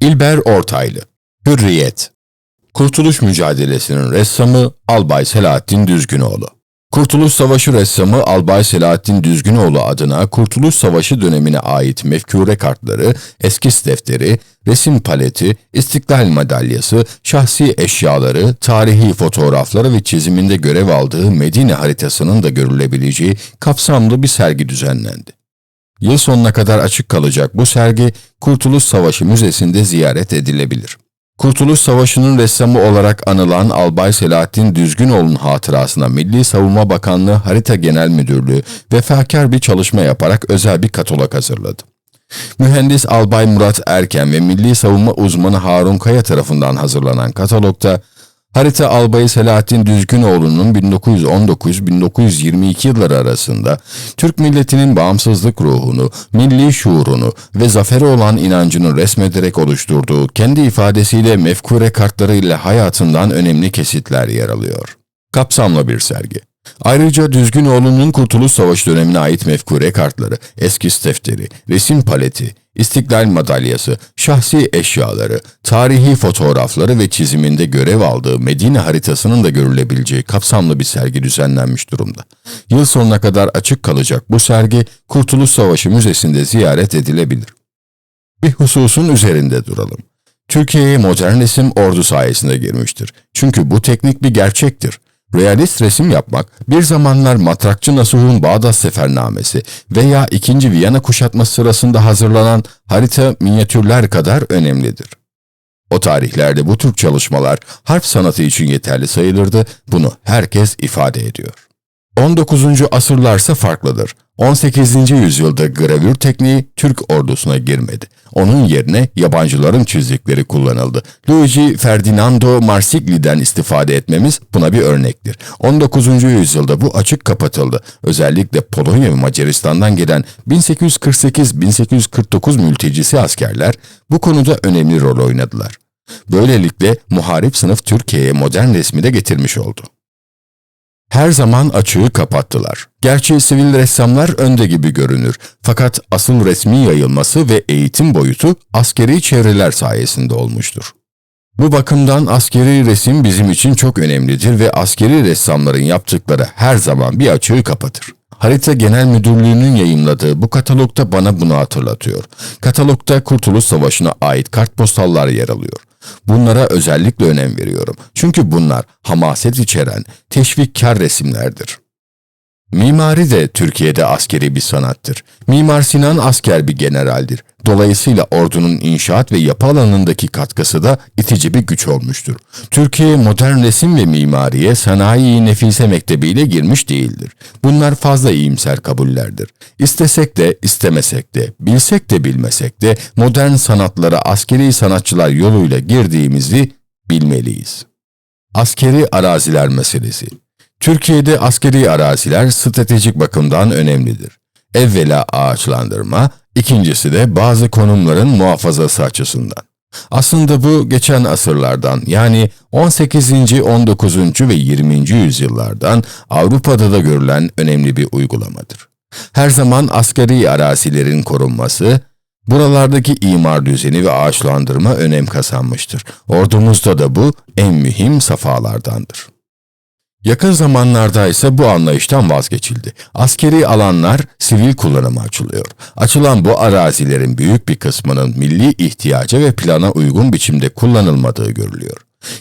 İlber Ortaylı Hürriyet Kurtuluş mücadelesinin ressamı Albay Selahattin Düzgünoğlu Kurtuluş Savaşı ressamı Albay Selahattin Düzgünoğlu adına Kurtuluş Savaşı dönemine ait mefkure kartları, eskiz defteri, resim paleti, istiklal madalyası, şahsi eşyaları, tarihi fotoğrafları ve çiziminde görev aldığı Medine haritasının da görülebileceği kapsamlı bir sergi düzenlendi. Yıl sonuna kadar açık kalacak bu sergi Kurtuluş Savaşı Müzesi'nde ziyaret edilebilir. Kurtuluş Savaşı'nın ressamı olarak anılan Albay Selahattin Düzgünoğlu'nun hatırasına Milli Savunma Bakanlığı Harita Genel Müdürlüğü vefakar bir çalışma yaparak özel bir katalog hazırladı. Mühendis Albay Murat Erken ve Milli Savunma uzmanı Harun Kaya tarafından hazırlanan katalogda Harita Albayı Selahattin Düzgünoğlu'nun 1919-1922 yılları arasında Türk milletinin bağımsızlık ruhunu, milli şuurunu ve zafere olan inancını resmederek oluşturduğu kendi ifadesiyle mefkure kartlarıyla hayatından önemli kesitler yer alıyor. Kapsamlı bir sergi. Ayrıca Düzgünoğlu'nun Kurtuluş Savaşı dönemine ait mefkure kartları, eskiz defteri, resim paleti, İstiklal madalyası, şahsi eşyaları, tarihi fotoğrafları ve çiziminde görev aldığı Medine haritasının da görülebileceği kapsamlı bir sergi düzenlenmiş durumda. Yıl sonuna kadar açık kalacak bu sergi Kurtuluş Savaşı Müzesi'nde ziyaret edilebilir. Bir hususun üzerinde duralım. Türkiye'ye modern resim ordu sayesinde girmiştir. Çünkü bu teknik bir gerçektir. Realist resim yapmak bir zamanlar matrakçı Nasuh'un Bağdat Sefernamesi veya 2. Viyana kuşatması sırasında hazırlanan harita minyatürler kadar önemlidir. O tarihlerde bu tür çalışmalar harp sanatı için yeterli sayılırdı, bunu herkes ifade ediyor. 19. asırlarsa farklıdır. 18. yüzyılda gravür tekniği Türk ordusuna girmedi. Onun yerine yabancıların çizdikleri kullanıldı. Luigi Ferdinando Marsigli'den istifade etmemiz buna bir örnektir. 19. yüzyılda bu açık kapatıldı. Özellikle Polonya ve Macaristan'dan gelen 1848-1849 mültecisi askerler bu konuda önemli rol oynadılar. Böylelikle muharip sınıf Türkiye'ye modern resmi de getirmiş oldu her zaman açığı kapattılar. Gerçi sivil ressamlar önde gibi görünür. Fakat asıl resmi yayılması ve eğitim boyutu askeri çevreler sayesinde olmuştur. Bu bakımdan askeri resim bizim için çok önemlidir ve askeri ressamların yaptıkları her zaman bir açığı kapatır. Harita Genel Müdürlüğü'nün yayınladığı bu katalogda bana bunu hatırlatıyor. Katalogda Kurtuluş Savaşı'na ait kartpostallar yer alıyor. Bunlara özellikle önem veriyorum. Çünkü bunlar hamaset içeren teşvikkar resimlerdir. Mimari de Türkiye'de askeri bir sanattır. Mimar Sinan asker bir generaldir. Dolayısıyla ordunun inşaat ve yapı alanındaki katkısı da itici bir güç olmuştur. Türkiye modern resim ve mimariye sanayi nefise mektebiyle girmiş değildir. Bunlar fazla iyimser kabullerdir. İstesek de istemesek de, bilsek de bilmesek de modern sanatlara askeri sanatçılar yoluyla girdiğimizi bilmeliyiz. Askeri araziler meselesi Türkiye'de askeri araziler stratejik bakımdan önemlidir. Evvela ağaçlandırma, ikincisi de bazı konumların muhafazası açısından. Aslında bu geçen asırlardan yani 18. 19. ve 20. yüzyıllardan Avrupa'da da görülen önemli bir uygulamadır. Her zaman askeri arazilerin korunması, buralardaki imar düzeni ve ağaçlandırma önem kazanmıştır. Ordumuzda da bu en mühim safhalardandır. Yakın zamanlarda ise bu anlayıştan vazgeçildi. Askeri alanlar sivil kullanıma açılıyor. Açılan bu arazilerin büyük bir kısmının milli ihtiyaca ve plana uygun biçimde kullanılmadığı görülüyor.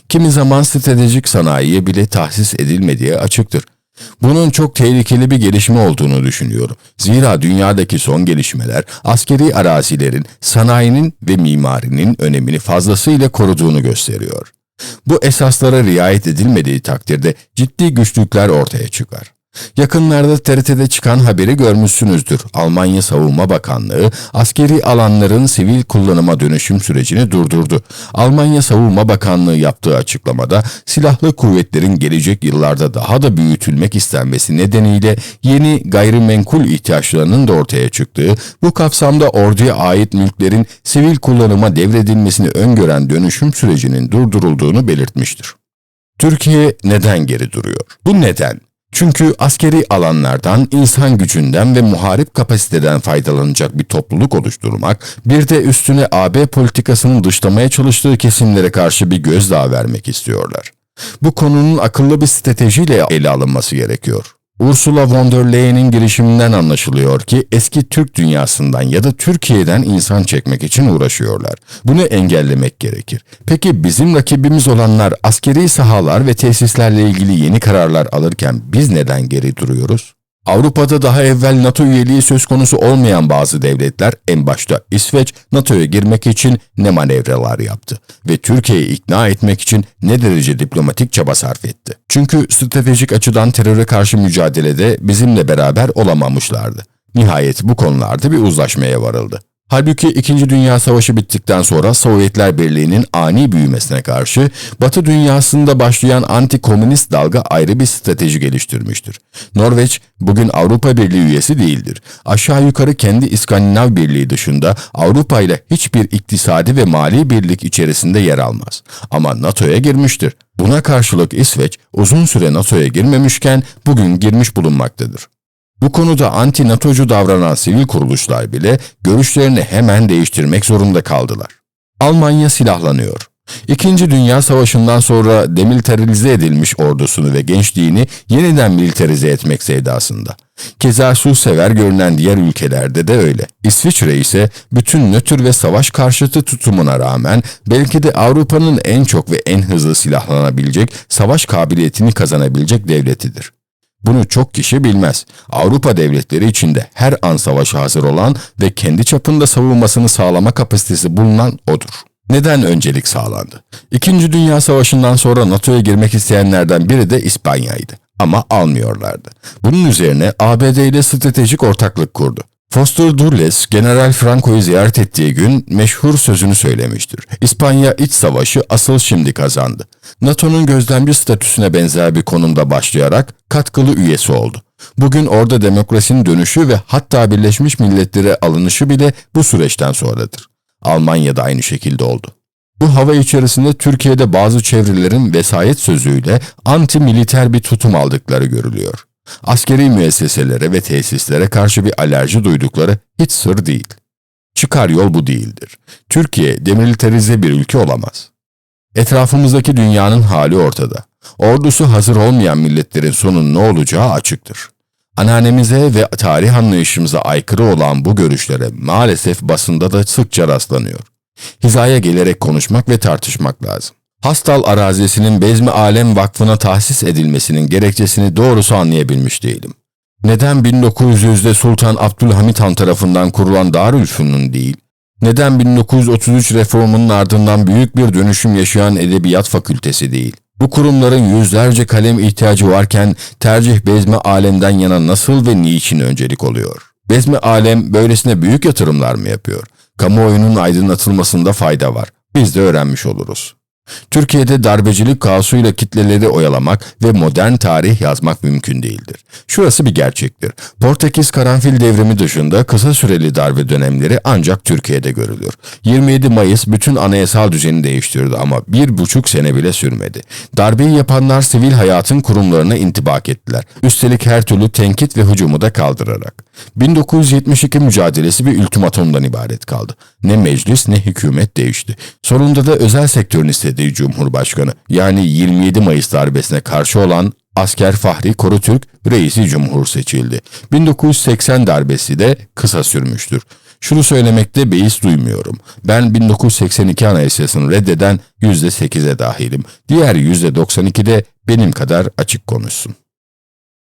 Kimi zaman stratejik sanayiye bile tahsis edilmediği açıktır. Bunun çok tehlikeli bir gelişme olduğunu düşünüyorum. Zira dünyadaki son gelişmeler askeri arazilerin, sanayinin ve mimarinin önemini fazlasıyla koruduğunu gösteriyor. Bu esaslara riayet edilmediği takdirde ciddi güçlükler ortaya çıkar. Yakınlarda TRT'de çıkan haberi görmüşsünüzdür. Almanya Savunma Bakanlığı askeri alanların sivil kullanıma dönüşüm sürecini durdurdu. Almanya Savunma Bakanlığı yaptığı açıklamada silahlı kuvvetlerin gelecek yıllarda daha da büyütülmek istenmesi nedeniyle yeni gayrimenkul ihtiyaçlarının da ortaya çıktığı, bu kapsamda orduya ait mülklerin sivil kullanıma devredilmesini öngören dönüşüm sürecinin durdurulduğunu belirtmiştir. Türkiye neden geri duruyor? Bu neden Çünkü askeri alanlardan, insan gücünden ve muharip kapasiteden faydalanacak bir topluluk oluşturmak, bir de üstüne AB politikasının dışlamaya çalıştığı kesimlere karşı bir gözdağı vermek istiyorlar. Bu konunun akıllı bir stratejiyle ele alınması gerekiyor. Ursula von der Leyen'in girişiminden anlaşılıyor ki eski Türk dünyasından ya da Türkiye'den insan çekmek için uğraşıyorlar. Bunu engellemek gerekir. Peki bizim rakibimiz olanlar askeri sahalar ve tesislerle ilgili yeni kararlar alırken biz neden geri duruyoruz? Avrupa'da daha evvel NATO üyeliği söz konusu olmayan bazı devletler, en başta İsveç, NATO'ya girmek için ne manevralar yaptı ve Türkiye'yi ikna etmek için ne derece diplomatik çaba sarf etti. Çünkü stratejik açıdan teröre karşı mücadelede bizimle beraber olamamışlardı. Nihayet bu konularda bir uzlaşmaya varıldı. Halbuki İkinci Dünya Savaşı bittikten sonra Sovyetler Birliği'nin ani büyümesine karşı Batı dünyasında başlayan anti-komünist dalga ayrı bir strateji geliştirmiştir. Norveç bugün Avrupa Birliği üyesi değildir. Aşağı yukarı kendi İskandinav Birliği dışında Avrupa ile hiçbir iktisadi ve mali birlik içerisinde yer almaz. Ama NATO'ya girmiştir. Buna karşılık İsveç uzun süre NATO'ya girmemişken bugün girmiş bulunmaktadır. Bu konuda anti-NATO'cu davranan sivil kuruluşlar bile görüşlerini hemen değiştirmek zorunda kaldılar. Almanya silahlanıyor. İkinci Dünya Savaşı'ndan sonra demilitarize edilmiş ordusunu ve gençliğini yeniden militarize etmek sevdasında. Keza sever görünen diğer ülkelerde de öyle. İsviçre ise bütün nötr ve savaş karşıtı tutumuna rağmen belki de Avrupa'nın en çok ve en hızlı silahlanabilecek, savaş kabiliyetini kazanabilecek devletidir. Bunu çok kişi bilmez. Avrupa devletleri içinde her an savaşa hazır olan ve kendi çapında savunmasını sağlama kapasitesi bulunan odur. Neden öncelik sağlandı? İkinci Dünya Savaşı'ndan sonra NATO'ya girmek isteyenlerden biri de İspanya'ydı. Ama almıyorlardı. Bunun üzerine ABD ile stratejik ortaklık kurdu. Foster Dulles, General Franco'yu ziyaret ettiği gün meşhur sözünü söylemiştir. İspanya iç savaşı asıl şimdi kazandı. NATO'nun gözlemci statüsüne benzer bir konumda başlayarak katkılı üyesi oldu. Bugün orada demokrasinin dönüşü ve hatta Birleşmiş Milletler'e alınışı bile bu süreçten sonradır. Almanya'da aynı şekilde oldu. Bu hava içerisinde Türkiye'de bazı çevrelerin vesayet sözüyle anti-militer bir tutum aldıkları görülüyor. Askeri müesseselere ve tesislere karşı bir alerji duydukları hiç sır değil. Çıkar yol bu değildir. Türkiye demilitarize bir ülke olamaz. Etrafımızdaki dünyanın hali ortada. Ordusu hazır olmayan milletlerin sonu ne olacağı açıktır. Anneannemize ve tarih anlayışımıza aykırı olan bu görüşlere maalesef basında da sıkça rastlanıyor. Hizaya gelerek konuşmak ve tartışmak lazım. Hastal arazisinin Bezmi Alem Vakfı'na tahsis edilmesinin gerekçesini doğrusu anlayabilmiş değilim. Neden 1900'de Sultan Abdülhamit Han tarafından kurulan Darülfünun değil, neden 1933 reformunun ardından büyük bir dönüşüm yaşayan Edebiyat Fakültesi değil? Bu kurumların yüzlerce kalem ihtiyacı varken tercih Bezmi Alem'den yana nasıl ve niçin öncelik oluyor? Bezmi Alem böylesine büyük yatırımlar mı yapıyor? Kamuoyunun aydınlatılmasında fayda var. Biz de öğrenmiş oluruz. Türkiye'de darbecilik kaosuyla kitleleri oyalamak ve modern tarih yazmak mümkün değildir. Şurası bir gerçektir. Portekiz karanfil devrimi dışında kısa süreli darbe dönemleri ancak Türkiye'de görülüyor. 27 Mayıs bütün anayasal düzeni değiştirdi ama bir buçuk sene bile sürmedi. Darbeyi yapanlar sivil hayatın kurumlarına intibak ettiler. Üstelik her türlü tenkit ve hücumu da kaldırarak. 1972 mücadelesi bir ultimatomdan ibaret kaldı. Ne meclis ne hükümet değişti. Sonunda da özel sektörün istediği Cumhurbaşkanı yani 27 Mayıs darbesine karşı olan asker Fahri Korutürk reisi cumhur seçildi. 1980 darbesi de kısa sürmüştür. Şunu söylemekte beis duymuyorum. Ben 1982 anayasasını reddeden %8'e dahilim. Diğer %92 de benim kadar açık konuşsun.